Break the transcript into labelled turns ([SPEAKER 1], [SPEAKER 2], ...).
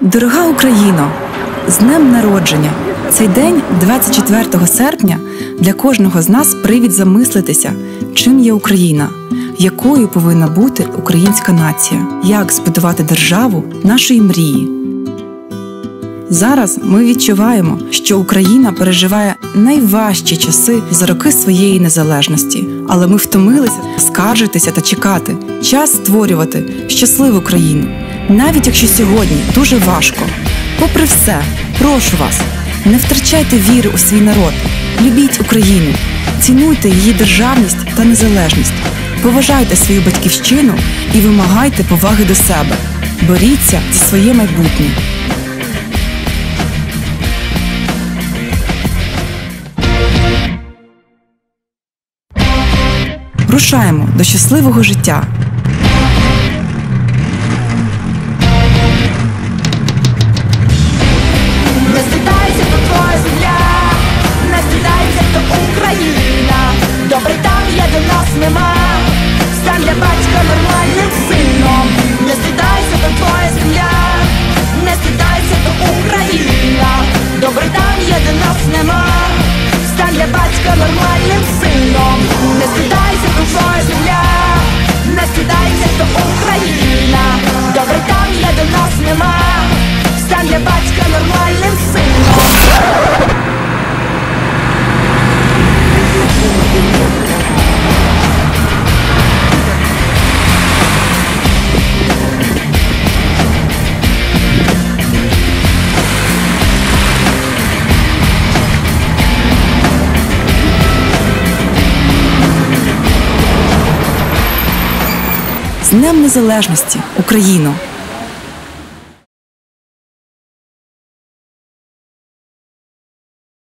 [SPEAKER 1] Дорога Україно, з днем народження! Цей день, 24 серпня, для кожного з нас привід замислитися, чим є Україна, якою повинна бути українська нація, як збудувати державу нашої мрії. Зараз ми відчуваємо, що Україна переживає найважчі часи за роки своєї незалежності, але ми втомилися скаржитися та чекати, час створювати щасливу країну, навіть якщо сьогодні дуже важко. Попри все, прошу вас, не втрачайте віри у свій народ, любіть Україну, цінуйте її державність та незалежність, поважайте свою батьківщину і вимагайте поваги до себе. Боріться за своє майбутнє. Рушаємо до щасливого життя.
[SPEAKER 2] Є до
[SPEAKER 1] З Днем Незалежності, Україно!